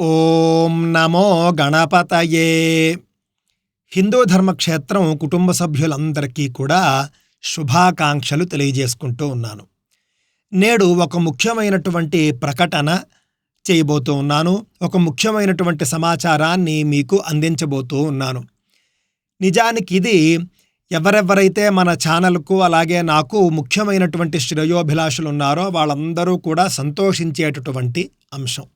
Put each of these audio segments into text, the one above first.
ఓం నమో గణపతయే. హిందూ ధర్మక్షేత్రం కుటుంబ సభ్యులందరికీ కూడా శుభాకాంక్షలు తెలియజేసుకుంటూ ఉన్నాను. నేడు ఒక ముఖ్యమైనటువంటి ప్రకటన చేయబోతూ ఉన్నాను. ఒక ముఖ్యమైనటువంటి సమాచారాన్ని మీకు అందించబోతూ ఉన్నాను. నిజానికి ఇది ఎవరెవరైతే మన ఛానల్కు అలాగే నాకు ముఖ్యమైనటువంటి శ్రేయోభిలాషులు ఉన్నారో వాళ్ళందరూ కూడా సంతోషించేటటువంటి అంశం.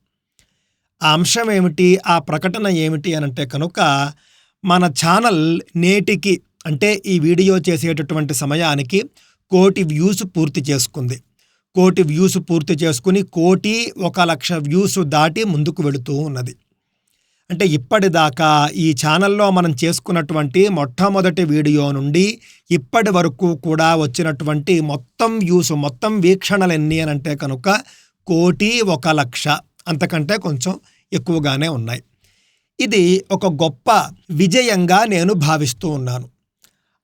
ఆ అంశం ఏమిటి? ఆ ప్రకటన ఏమిటి అని అంటే కనుక మన ఛానల్ నేటికి అంటే ఈ వీడియో చేసేటటువంటి సమయానికి కోటి వ్యూస్ పూర్తి చేసుకుంది. కోటి వ్యూస్ పూర్తి చేసుకుని కోటి ఒక లక్ష వ్యూస్ దాటి ముందుకు వెళుతూ ఉన్నది. అంటే ఇప్పటిదాకా ఈ ఛానల్లో మనం చేసుకున్నటువంటి మొట్టమొదటి వీడియో నుండి ఇప్పటి వరకు కూడా వచ్చినటువంటి మొత్తం వ్యూస్ మొత్తం వీక్షణలు ఎన్ని అని అంటే కనుక కోటి ఒక లక్ష. అంతకంటే కొంచెం ఎక్కువగానే ఉన్నాయి. ఇది ఒక గొప్ప విజయంగా నేను భావిస్తూ ఉన్నాను.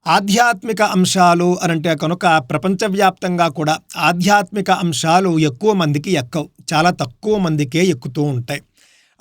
ఆధ్యాత్మిక అంశాలు అనంటే కనుక ప్రపంచవ్యాప్తంగా కూడా ఆధ్యాత్మిక అంశాలు ఎక్కువ మందికి ఎక్కవు. చాలా తక్కువ మందికే ఎక్కుతూ ఉంటాయి.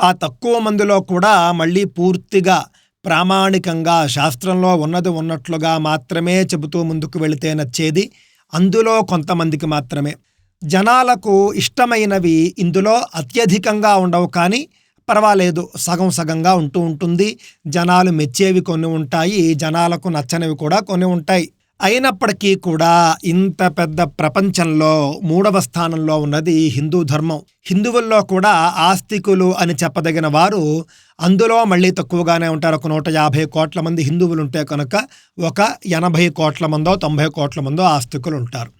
ఆ తక్కువ మందిలో కూడా మళ్ళీ పూర్తిగా ప్రామాణికంగా శాస్త్రంలో ఉన్నది ఉన్నట్లుగా మాత్రమే చెబుతూ ముందుకు వెళితే నచ్చేది అందులో కొంతమందికి మాత్రమే. జనాలకు ఇష్టమైనవి ఇందులో అత్యధికంగా ఉండవు కానీ పర్వాలేదు సగం సగంగా ఉంటూ ఉంటుంది. జనాలు మెచ్చేవి కొన్ని ఉంటాయి జనాలకు నచ్చనివి కూడా కొన్ని ఉంటాయి. అయినప్పటికీ కూడా ఇంత పెద్ద ప్రపంచంలో మూడవ స్థానంలో ఉన్నది హిందూ ధర్మం. హిందువుల్లో కూడా ఆస్తికులు అని చెప్పదగిన వారు అందులో మళ్ళీ తక్కువగానే ఉంటారు. ఒక నూట యాభై కోట్ల మంది హిందువులు ఉంటే కనుక ఒక ఎనభై కోట్ల మందో తొంభై కోట్ల మందో ఆస్తికులు ఉంటారు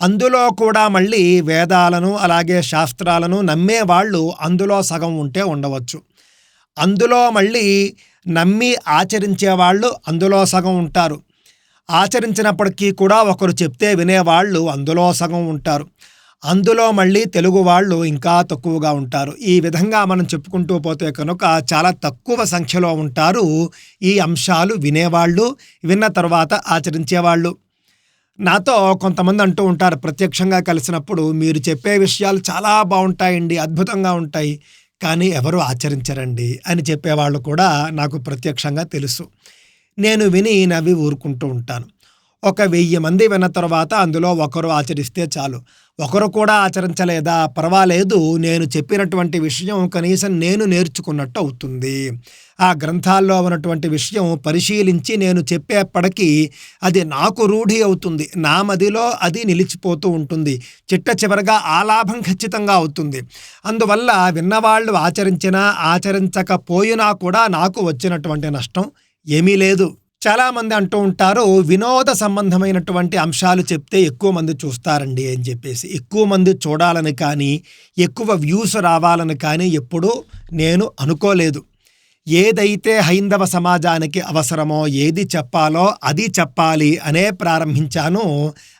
అందులో కూడా మళ్ళీ వేదాలను అలాగే శాస్త్రాలను నమ్మే వాళ్ళు అందులో సగం ఉంటే ఉండవచ్చు. అందులో మళ్ళీ నమ్మి ఆచరించే వాళ్ళు అందులో సగం ఉంటారు. ఆచరించినప్పటికీ కూడా ఒకరు చెప్తే వినేవాళ్ళు అందులో సగం ఉంటారు. అందులో మళ్ళీ తెలుగు వాళ్ళు ఇంకా తక్కువగా ఉంటారు. ఈ విధంగా మనం చెప్పుకుంటూ పోతే కనుక చాలా తక్కువ సంఖ్యలో ఉంటారు ఈ అంశాలు వినేవాళ్ళు విన్న తర్వాత ఆచరించేవాళ్ళు. నాతో కొంతమంది అంటూ ఉంటారు ప్రత్యక్షంగా కలిసినప్పుడు మీరు చెప్పే విషయాలు చాలా బాగుంటాయండి అద్భుతంగా ఉంటాయి కానీ ఎవరు ఆచరించరండి అని చెప్పేవాళ్ళు కూడా నాకు ప్రత్యక్షంగా తెలుసు. నేను విని నవ్వి ఊరుకుంటూ ఉంటాను. ఒక వెయ్యి మంది విన్న తర్వాత అందులో ఒకరు ఆచరిస్తే చాలు. ఒకరు కూడా ఆచరించలేదా? పర్వాలేదు నేను చెప్పినటువంటి విషయం కనీసం నేను నేర్చుకున్నట్టు అవుతుంది. ఆ గ్రంథాల్లో ఉన్నటువంటి విషయం పరిశీలించి నేను చెప్పేప్పటికీ అది నాకు రూఢి అవుతుంది. నా మదిలో అది నిలిచిపోతూ ఉంటుంది. చిట్ట చివరగా ఆ లాభం ఖచ్చితంగా అవుతుంది. అందువల్ల విన్నవాళ్ళు ఆచరించినా ఆచరించకపోయినా కూడా నాకు వచ్చినటువంటి నష్టం ఏమీ లేదు. చాలామంది అంటూ ఉంటారు వినోద సంబంధమైనటువంటి అంశాలు చెప్తే ఎక్కువ మంది చూస్తారండి అని చెప్పేసి. ఎక్కువ మంది చూడాలని కానీ ఎక్కువ వ్యూస్ రావాలని కానీ ఎప్పుడూ నేను అనుకోలేదు. ఏదైతే హైందవ సమాజానికి అవసరమో ఏది చెప్పాలో అది చెప్పాలి అనే ప్రారంభించాను.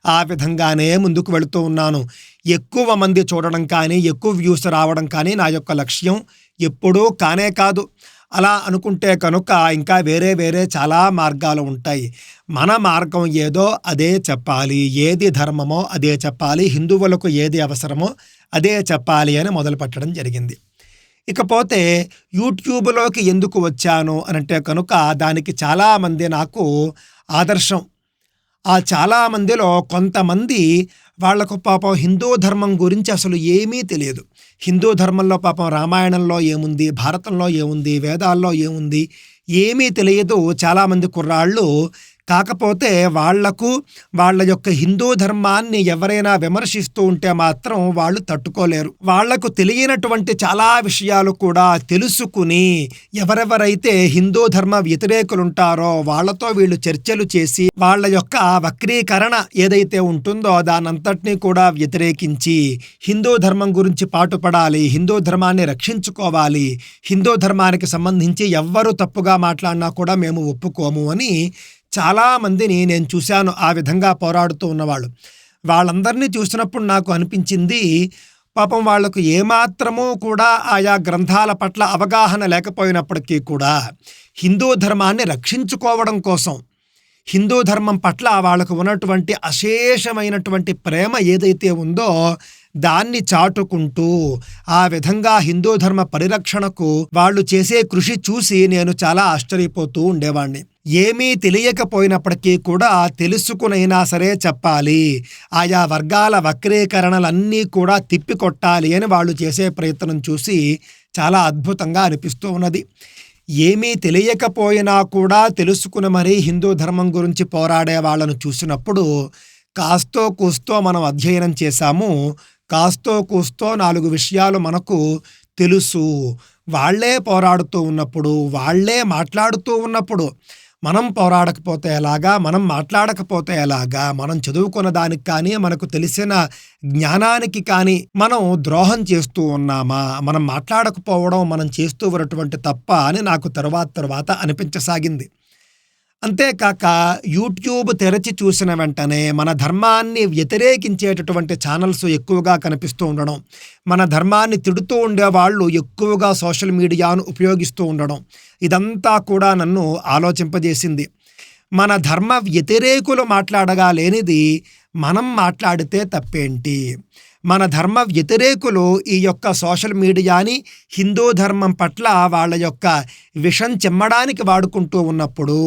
ఆ విధంగానే ముందుకు వెళుతూ ఉన్నాను. ఎక్కువ మంది చూడడం కానీ ఎక్కువ వ్యూస్ రావడం కానీ నా యొక్క లక్ష్యం ఎప్పుడూ కానే కాదు. అలా అనుకుంటే కనుక ఇంకా వేరే వేరే చాలా మార్గాలు ఉంటాయి. మన మార్గం ఏదో అదే చెప్పాలి. ఏది ధర్మమో అదే చెప్పాలి. హిందువులకు ఏది అవసరమో అదే చెప్పాలి అని మొదలుపెట్టడం జరిగింది. ఇకపోతే యూట్యూబ్లోకి ఎందుకు వచ్చాను అనంటే కనుక దానికి చాలామంది నాకు ఆదర్శం. ఆ చాలామందిలో కొంతమంది వాళ్ళకు పాపం హిందూ ధర్మం గురించి అసలు ఏమీ తెలియదు. హిందూ ధర్మంలో పాపం రామాయణంలో ఏముంది? భారతంలో ఏముంది? వేదాల్లో ఏముంది? ఏమీ తెలియదు. చాలామంది కుర్రాళ్ళు కాకపోతే వాళ్ళకు వాళ్ళ యొక్క హిందూ ధర్మాన్ని ఎవరైనా విమర్శిస్తూ ఉంటే మాత్రం వాళ్ళు తట్టుకోలేరు. వాళ్ళకు తెలియనటువంటి చాలా విషయాలు కూడా తెలుసుకుని ఎవరెవరైతే హిందూ ధర్మ వ్యతిరేకులుంటారో వాళ్ళతో వీళ్ళు చర్చలు చేసి వాళ్ళ యొక్క వక్రీకరణ ఏదైతే ఉంటుందో దానంతటినీ కూడా వ్యతిరేకించి హిందూ ధర్మం గురించి పాటుపడాలి హిందూ ధర్మాన్ని రక్షించుకోవాలి హిందూ ధర్మానికి సంబంధించి ఎవ్వరు తప్పుగా మాట్లాడినా కూడా మేము ఒప్పుకోము అని చాలామందిని నేను చూశాను ఆ విధంగా పోరాడుతూ ఉన్నవాళ్ళు. వాళ్ళందరినీ చూసినప్పుడు నాకు అనిపించింది పాపం వాళ్ళకు ఏమాత్రమూ కూడా ఆయా గ్రంథాల పట్ల అవగాహన లేకపోయినప్పటికీ కూడా హిందూ ధర్మాన్ని రక్షించుకోవడం కోసం హిందూ ధర్మం పట్ల వాళ్ళకు ఉన్నటువంటి అశేషమైనటువంటి ప్రేమ ఏదైతే ఉందో దాన్ని చాటుకుంటూ ఆ విధంగా హిందూ ధర్మ పరిరక్షణకు వాళ్ళు చేసే కృషి చూసి నేను చాలా ఆశ్చర్యపోతూ ఉండేవాణ్ణి. ఏమీ తెలియకపోయినప్పటికీ కూడా తెలుసుకునైనా సరే చెప్పాలి. ఆయా వర్గాల వక్రీకరణలన్నీ కూడా తిప్పికొట్టాలి అని వాళ్ళు చేసే ప్రయత్నం చూసి చాలా అద్భుతంగా అనిపిస్తూ ఉన్నది. ఏమీ తెలియకపోయినా కూడా తెలుసుకుని మరీ హిందూ ధర్మం గురించి పోరాడే వాళ్ళను చూసినప్పుడు కాస్తో కూస్తో మనం అధ్యయనం చేశాము. కాస్తో కూస్తో నాలుగు విషయాలు మనకు తెలుసు. వాళ్ళే పోరాడుతూ ఉన్నప్పుడు వాళ్ళే మాట్లాడుతూ ఉన్నప్పుడు మనం పోరాడకపోతే ఎలాగా? మనం మాట్లాడకపోతే ఎలాగా? మనం చదువుకున్న దానికి కానీ మనకు తెలిసిన జ్ఞానానికి కానీ మనం ద్రోహం చేస్తూ ఉన్నామా? మనం మాట్లాడకపోవడం మనం చేస్తూ ఉన్నటువంటి తప్ప అని నాకు తర్వాత తర్వాత అనిపించసాగింది. అంతేకాక యూట్యూబ్ తెరచి చూసిన వెంటనే మన ధర్మాన్ని వ్యతిరేకించేటటువంటి ఛానల్స్ ఎక్కువగా కనిపిస్తూ ఉండడం మన ధర్మాన్ని తిడుతూ ఉండేవాళ్ళు ఎక్కువగా సోషల్ మీడియాను ఉపయోగిస్తూ ఉండడం ఇదంతా కూడా నన్ను ఆలోచింపజేసింది. మన ధర్మ వ్యతిరేకులు మాట్లాడగా లేనిది మనం మాట్లాడితే తప్పేంటి? మన ధర్మ వ్యతిరేకులు ఈ యొక్క సోషల్ మీడియాని హిందూ ధర్మం పట్ల వాళ్ళ యొక్క విషం చెమ్మడానికి వాడుకుంటూ ఉన్నప్పుడు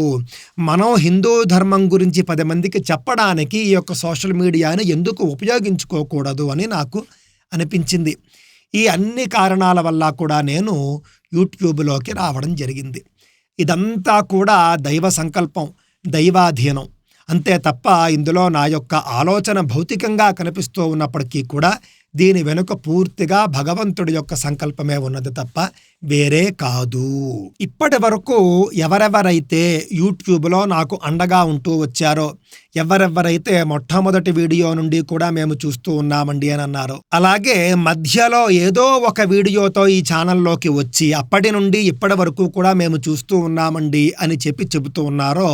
మనం హిందూ ధర్మం గురించి పది మందికి చెప్పడానికి ఈ యొక్క సోషల్ మీడియాని ఎందుకు ఉపయోగించుకోకూడదు అని నాకు అనిపించింది. ఈ అన్ని కారణాల వల్ల కూడా నేను యూట్యూబ్లోకి రావడం జరిగింది. ఇదంతా కూడా దైవ సంకల్పం దైవాధీనం. అంతే తప్ప ఇందులో నా యొక్క ఆలోచన భౌతికంగా కనిపిస్తూ ఉన్నప్పటికీ కూడా దీని వెనుక పూర్తిగా భగవంతుడి యొక్క సంకల్పమే ఉన్నది తప్ప వేరే కాదు. ఇప్పటి వరకు ఎవరెవరైతే యూట్యూబ్లో నాకు అండగా ఉంటూ వచ్చారో ఎవరెవరైతే మొట్టమొదటి వీడియో నుండి కూడా మేము చూస్తూ ఉన్నామండి అని అన్నారు. అలాగే మధ్యలో ఏదో ఒక వీడియోతో ఈ ఛానల్లోకి వచ్చి అప్పటి నుండి ఇప్పటి వరకు కూడా మేము చూస్తూ ఉన్నామండి అని చెప్పి చెబుతూ ఉన్నారో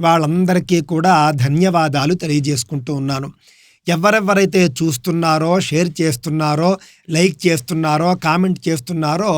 వాళ్ళందరికీ కూడా ధన్యవాదాలు తెలియజేసుకుంటూ ఉన్నాను. ఎవరెవరైతే చూస్తున్నారో షేర్ చేస్తున్నారో లైక్ చేస్తున్నారో కామెంట్ చేస్తున్నారో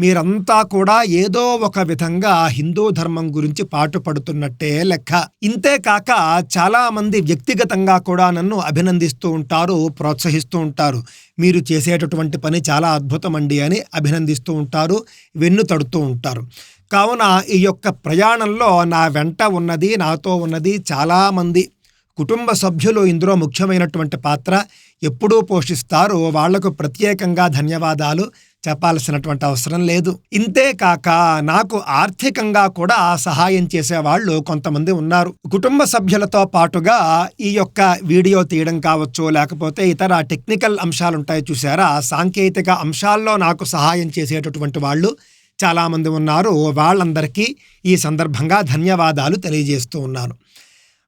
మీరంతా కూడా ఏదో ఒక విధంగా హిందూ ధర్మం గురించి పాటుపడుతున్నట్టే లెక్క. ఇంతేకాక చాలామంది వ్యక్తిగతంగా కూడా నన్ను అభినందిస్తూ ఉంటారు ప్రోత్సహిస్తూ ఉంటారు. మీరు చేసేటటువంటి పని చాలా అద్భుతమండి అని అభినందిస్తూ ఉంటారు వెన్ను తడుతూ ఉంటారు. కావున ఈ యొక్క ప్రయాణంలో నా వెంట ఉన్నది నాతో ఉన్నది చాలామంది కుటుంబ సభ్యులు ఇందులో ముఖ్యమైనటువంటి పాత్ర ఎప్పుడూ పోషిస్తారు. వాళ్ళకు ప్రత్యేకంగా ధన్యవాదాలు. చెప్పాల్సినటువంటి అవసరం లేదు. ఇంతేకాక నాకు ఆర్థికంగా కూడా సహాయం చేసేవాళ్ళు కొంతమంది ఉన్నారు. కుటుంబ సభ్యులతో పాటుగా ఈ యొక్క వీడియో తీయడం కావచ్చు లేకపోతే ఇతర టెక్నికల్ అంశాలు ఉంటాయి చూసారా? సాంకేతిక అంశాల్లో నాకు సహాయం చేసేటటువంటి వాళ్ళు చాలామంది ఉన్నారు. వాళ్ళందరికీ ఈ సందర్భంగా ధన్యవాదాలు తెలియజేస్తూ ఉన్నాను.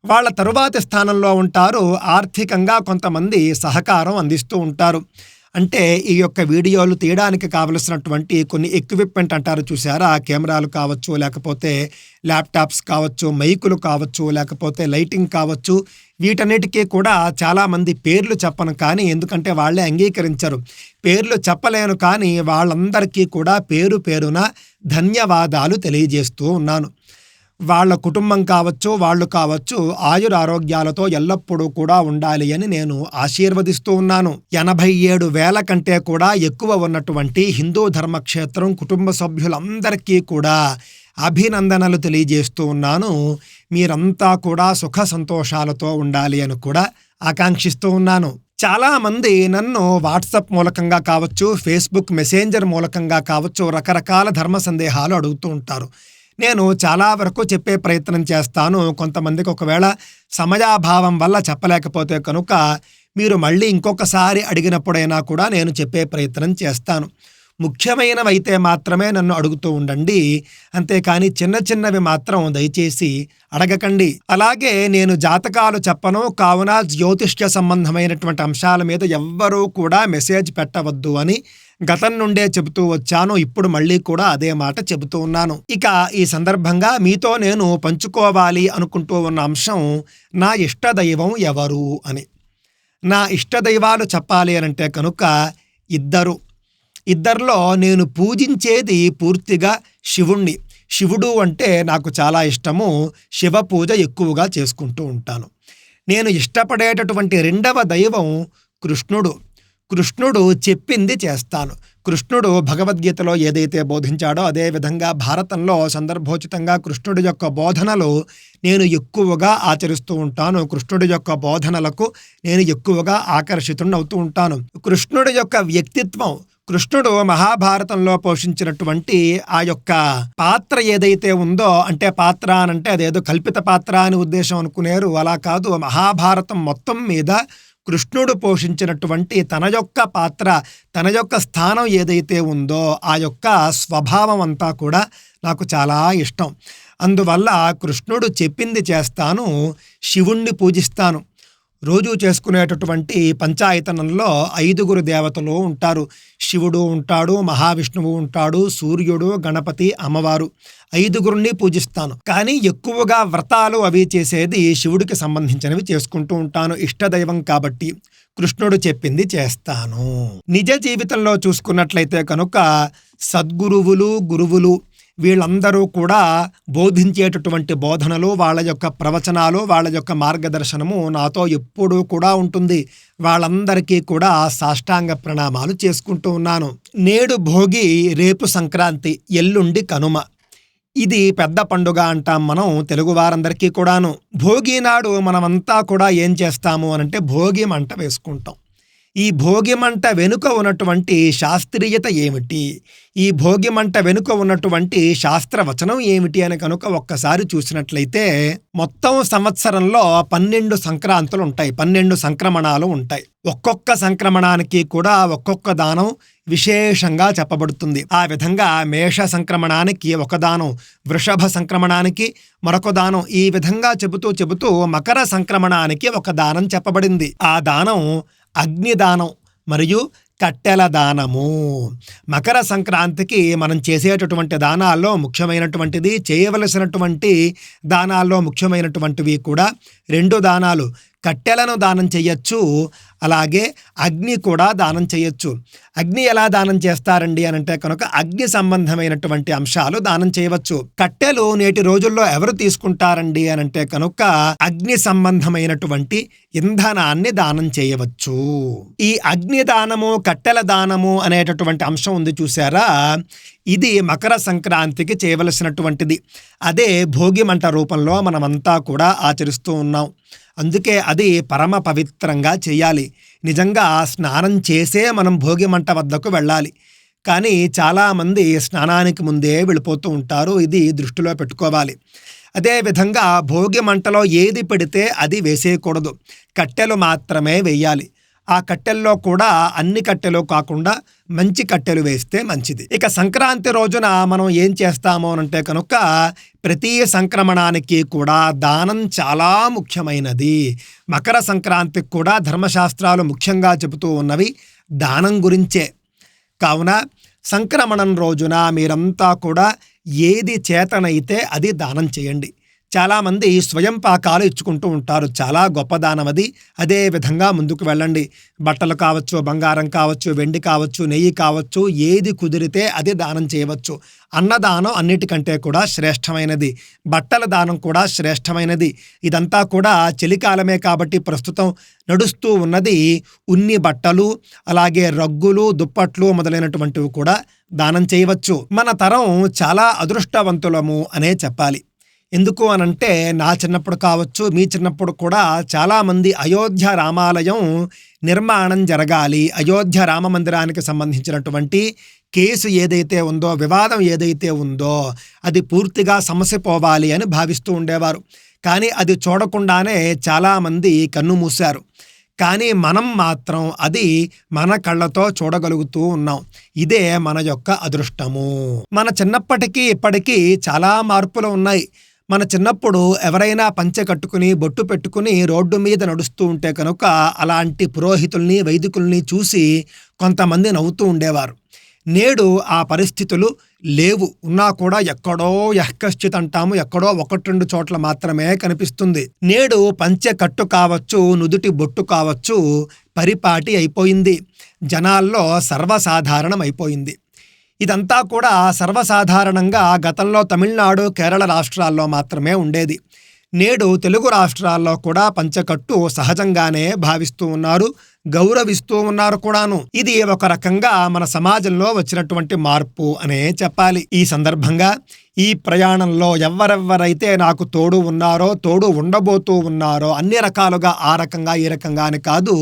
వాళ్ళ తరువాతి స్థానంలో ఉంటారు. ఆర్థికంగా కొంతమంది సహకారం అందిస్తూ ఉంటారు. అంటే ఈ యొక్క వీడియోలు తీయడానికి కావలసినటువంటి కొన్ని ఎక్విప్మెంట్ అంటారు చూసారా కెమెరాలు కావచ్చు లేకపోతే ల్యాప్టాప్స్ కావచ్చు మైకులు కావచ్చు లేకపోతే లైటింగ్ కావచ్చు వీటన్నిటికీ కూడా చాలామంది పేర్లు చెప్పను కానీ ఎందుకంటే వాళ్ళే అంగీకరించరు. పేర్లు చెప్పలేను కానీ వాళ్ళందరికీ కూడా పేరు పేరున ధన్యవాదాలు తెలియజేస్తూ ఉన్నాను. వాళ్ళ కుటుంబం కావచ్చు వాళ్ళు కావచ్చు ఆయుర ఆరోగ్యాలతో ఎల్లప్పుడూ కూడా ఉండాలి అని నేను ఆశీర్వదిస్తూ ఉన్నాను. ఎనభై ఏడు వేల కంటే కూడా ఎక్కువ ఉన్నటువంటి హిందూ ధర్మక్షేత్రం కుటుంబ సభ్యులందరికీ కూడా అభినందనలు తెలియజేస్తూ ఉన్నాను. మీరంతా కూడా సుఖ సంతోషాలతో ఉండాలి అని కూడా ఆకాంక్షిస్తూ ఉన్నాను. చాలామంది నన్ను వాట్సాప్ మూలకంగా కావచ్చు ఫేస్బుక్ మెసెంజర్ మూలకంగా కావచ్చు రకరకాల ధర్మ సందేహాలు అడుగుతూ ఉంటారు. నేను చాలా వరకు చెప్పే ప్రయత్నం చేస్తాను. కొంతమందికి ఒకవేళ సమయాభావం వల్ల చెప్పలేకపోతే కనుక మీరు మళ్ళీ ఇంకొకసారి అడిగినప్పుడైనా కూడా నేను చెప్పే ప్రయత్నం చేస్తాను. ముఖ్యమైనవైతే మాత్రమే నన్ను అడుగుతూ ఉండండి. అంతేకాని చిన్న చిన్నవి మాత్రం దయచేసి అడగకండి. అలాగే నేను జాతకాలు చెప్పను. కావున జ్యోతిష్య సంబంధమైనటువంటి అంశాల మీద ఎవ్వరూ కూడా మెసేజ్ పెట్టవద్దు అని గతం నుండే చెబుతూ వచ్చాను. ఇప్పుడు మళ్ళీ కూడా అదే మాట చెబుతూ ఉన్నాను. ఇక ఈ సందర్భంగా మీతో నేను పంచుకోవాలి అనుకుంటూ ఉన్న అంశం నా ఇష్టదైవం ఎవరు అని. నా ఇష్టదైవాలు చెప్పాలి అనంటే కనుక ఇద్దరు. ఇద్దరిలో నేను పూజించేది పూర్తిగా శివుణ్ణి. శివుడు అంటే నాకు చాలా ఇష్టము. శివ పూజ ఎక్కువగా చేసుకుంటూ ఉంటాను. నేను ఇష్టపడేటటువంటి రెండవ దైవం కృష్ణుడు. కృష్ణుడు చెప్పింది చేస్తాను. కృష్ణుడు భగవద్గీతలో ఏదైతే బోధించాడో అదే విధంగా భారతంలో సందర్భోచితంగా కృష్ణుడి యొక్క బోధనలు నేను ఎక్కువగా ఆచరిస్తూ ఉంటాను. కృష్ణుడి యొక్క బోధనలకు నేను ఎక్కువగా ఆకర్షితుడిని అవుతూ ఉంటాను. కృష్ణుడి యొక్క వ్యక్తిత్వం కృష్ణుడు మహాభారతంలో పోషించినటువంటి ఆ యొక్క పాత్ర ఏదైతే ఉందో అంటే పాత్ర అనంటే అదేదో కల్పిత పాత్ర అని ఉద్దేశం అనుకునేరు. అలా కాదు. మహాభారతం మొత్తం మీద కృష్ణుడు పోషించినటువంటి తన యొక్క పాత్ర తన యొక్క స్థానం ఏదైతే ఉందో ఆ యొక్క స్వభావం అంతా కూడా నాకు చాలా ఇష్టం. అందువల్ల కృష్ణుడు చెప్పింది చేస్తాను శివుణ్ణి పూజిస్తాను. రోజు చేసుకునేటటువంటి పంచాయతనంలో ఐదుగురు దేవతలు ఉంటారు. శివుడు ఉంటాడు మహావిష్ణువు ఉంటాడు సూర్యుడు గణపతి అమ్మవారు. ఐదుగురిని పూజిస్తాను. కానీ ఎక్కువగా వ్రతాలు అవి చేసేది శివుడికి సంబంధించినవి చేసుకుంటూ ఉంటాను. ఇష్టదైవం కాబట్టి కృష్ణుడు చెప్పింది చేస్తాను. నిజ జీవితంలో చూసుకున్నట్లయితే కనుక సద్గురువులు గురువులు వీళ్ళందరూ కూడా బోధించేటటువంటి బోధనలు వాళ్ళ యొక్క ప్రవచనాలు వాళ్ళ యొక్క మార్గదర్శనము నాతో ఎప్పుడూ కూడా ఉంటుంది. వాళ్ళందరికీ కూడా సాష్టాంగ ప్రణామాలు చేసుకుంటూ ఉన్నాను. నేడు భోగి రేపు సంక్రాంతి ఎల్లుండి కనుమ. ఇది పెద్ద పండుగ అంటాం మనం తెలుగు వారందరికీ కూడాను. భోగి నాడు మనమంతా కూడా ఏం చేస్తాము అనంటే భోగి మంట వేసుకుంటాం. ఈ భోగిమంట వెనుక ఉన్నటువంటి శాస్త్రీయత ఏమిటి? ఈ భోగిమంట వెనుక ఉన్నటువంటి శాస్త్రవచనం ఏమిటి అని కనుక ఒక్కసారి చూసినట్లయితే మొత్తం సంవత్సరంలో పన్నెండు సంక్రాంతులు ఉంటాయి. పన్నెండు సంక్రమణాలు ఉంటాయి. ఒక్కొక్క సంక్రమణానికి కూడా ఒక్కొక్క దానం విశేషంగా చెప్పబడుతుంది. ఆ విధంగా మేష సంక్రమణానికి ఒక దానం వృషభ సంక్రమణానికి మరొక దానం ఈ విధంగా చెబుతూ చెబుతూ మకర సంక్రమణానికి ఒక దానం చెప్పబడింది. ఆ దానం అగ్నిదానం మరియు కట్టెల దానము. మకర సంక్రాంతికి మనం చేసేటటువంటి దానాల్లో ముఖ్యమైనటువంటిది చేయవలసినటువంటి దానాల్లో ముఖ్యమైనటువంటివి కూడా రెండు దానాలు. కట్టెలను దానం చేయొచ్చు. అలాగే అగ్ని కూడా దానం చేయొచ్చు. అగ్ని ఎలా దానం చేస్తారండి అని అంటే కనుక అగ్ని సంబంధమైనటువంటి అంశాలు దానం చేయవచ్చు. కట్టెలు నేటి రోజుల్లో ఎవరు తీసుకుంటారండి అని అంటే కనుక అగ్ని సంబంధమైనటువంటి ఇంధనాన్ని దానం చేయవచ్చు. ఈ అగ్ని దానము కట్టెల దానము అనేటటువంటి అంశం ఉంది చూసారా ఇది మకర సంక్రాంతికి చేయవలసినటువంటిది. అదే భోగి మంట రూపంలో మనమంతా కూడా ఆచరిస్తూ ఉన్నాం. అందుకే అది పరమ పవిత్రంగా చేయాలి. నిజంగా స్నానం చేసే మనం భోగి మంట వద్దకు వెళ్ళాలి. కానీ చాలామంది స్నానానికి ముందే వెళ్ళిపోతూ ఉంటారు. ఇది దృష్టిలో పెట్టుకోవాలి. అదేవిధంగా భోగి మంటలో ఏది పెడితే అది వేసేయకూడదు. కట్టెలు మాత్రమే వేయాలి. ఆ కట్టెల్లో కూడా అన్ని కట్టెలు కాకుండా మంచి కట్టెలు వేస్తే మంచిది. ఇక సంక్రాంతి రోజున మనం ఏం చేస్తాము అంటే కనుక ప్రతి సంక్రమణానికి కూడా దానం చాలా ముఖ్యమైనది. మకర సంక్రాంతికి కూడా ధర్మశాస్త్రాలు ముఖ్యంగా చెబుతూ ఉన్నవి దానం గురించే. కావున సంక్రమణం రోజున మీరంతా కూడా ఏది చేతనైతే అది దానం చేయండి. చాలామంది స్వయం పాకాలు ఇచ్చుకుంటూ ఉంటారు. చాలా గొప్ప దానం అది అదే విధంగా ముందుకు వెళ్ళండి. బట్టలు కావచ్చు బంగారం కావచ్చు వెండి కావచ్చు నెయ్యి కావచ్చు ఏది కుదిరితే అది దానం చేయవచ్చు. అన్నదానం అన్నిటికంటే కూడా శ్రేష్టమైనది. బట్టల దానం కూడా శ్రేష్టమైనది. ఇదంతా కూడా చలికాలమే కాబట్టి ప్రస్తుతం నడుస్తూ ఉన్నది. ఉన్ని బట్టలు అలాగే రగ్గులు దుప్పట్లు మొదలైనటువంటివి కూడా దానం చేయవచ్చు. మన తరం చాలా అదృష్టవంతులము అనే చెప్పాలి. ఎందుకు అనంటే నా చిన్నప్పుడు కావచ్చు మీ చిన్నప్పుడు కూడా చాలామంది అయోధ్య రామాలయం నిర్మాణం జరగాలి. అయోధ్య రామ మందిరానికి సంబంధించినటువంటి కేసు ఏదైతే ఉందో వివాదం ఏదైతే ఉందో అది పూర్తిగా సమసిపోవాలి అని భావిస్తూ ఉండేవారు. కానీ అది చూడకుండానే చాలామంది కన్ను మూశారు. కానీ మనం మాత్రం అది మన కళ్ళతో చూడగలుగుతూ ఉన్నాం. ఇదే మన యొక్క అదృష్టము. మన చిన్నప్పటికీ ఇప్పటికీ చాలా మార్పులు ఉన్నాయి. మన చిన్నప్పుడు ఎవరైనా పంచె కట్టుకుని బొట్టు పెట్టుకుని రోడ్డు మీద నడుస్తూ ఉంటే కనుక అలాంటి పురోహితుల్ని వైదికుల్ని చూసి కొంతమంది నవ్వుతూ ఉండేవారు. నేడు ఆ పరిస్థితులు లేవు. ఉన్నా కూడా ఎక్కడో యహ్కశ్చిత్ అంటాము. ఎక్కడో ఒకటి రెండు చోట్ల మాత్రమే కనిపిస్తుంది. నేడు పంచె కట్టు కావచ్చు నుదుటి బొట్టు కావచ్చు పరిపాటి అయిపోయింది. జనాల్లో సర్వసాధారణం అయిపోయింది ఇదంతా కూడా సర్వసాధారణంగా గతంలో తమిళనాడు కేరళ రాష్ట్రాల్లో మాత్రమే ఉండేది. నేడు తెలుగు రాష్ట్రాల్లో కూడా పంచకట్టు సహజంగానే భావిస్తూ ఉన్నారు గౌరవిస్తూ ఉన్నారు కూడాను. ఇది ఒక రకంగా మన సమాజంలో వచ్చినటువంటి మార్పు అనే చెప్పాలి. ఈ సందర్భంగా ఈ ప్రయాణంలో ఎవరెవరైతే నాకు తోడు ఉన్నారో తోడు ఉండబోతూ ఉన్నారో అన్ని రకాలుగా ఆ రకంగా ఈ రకంగా అని కాదు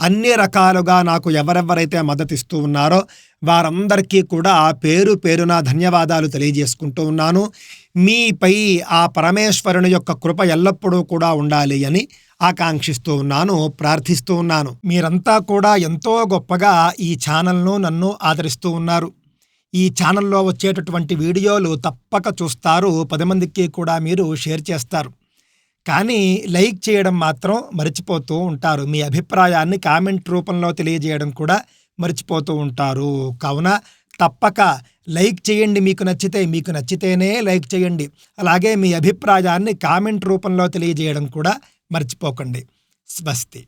అన్ని రకాలుగా నాకు ఎవరెవరైతే మద్దతిస్తూ ఉన్నారో వారందరికీ కూడా పేరు పేరున ధన్యవాదాలు తెలియజేసుకుంటూ ఉన్నాను. మీపై ఆ పరమేశ్వరుని యొక్క కృప ఎల్లప్పుడూ కూడా ఉండాలి అని ఆకాంక్షిస్తూ ఉన్నాను ప్రార్థిస్తూ ఉన్నాను. మీరంతా కూడా ఎంతో గొప్పగా ఈ ఛానల్ను నన్ను ఆదరిస్తూ ఉన్నారు. ఈ ఛానల్లో వచ్చేటటువంటి వీడియోలు తప్పక చూస్తారు. పది మందికి కూడా మీరు షేర్ చేస్తారు. కానీ లైక్ చేయడం మాత్రం మర్చిపోతూ ఉంటారు. మీ అభిప్రాయాన్ని కామెంట్ రూపంలో తెలియజేయడం కూడా మర్చిపోతూ ఉంటారు. కావున తప్పక లైక్ చేయండి. మీకు నచ్చితే మీకు నచ్చితేనే లైక్ చేయండి. అలాగే మీ అభిప్రాయాన్ని కామెంట్ రూపంలో తెలియజేయడం కూడా మర్చిపోకండి. స్వస్తి.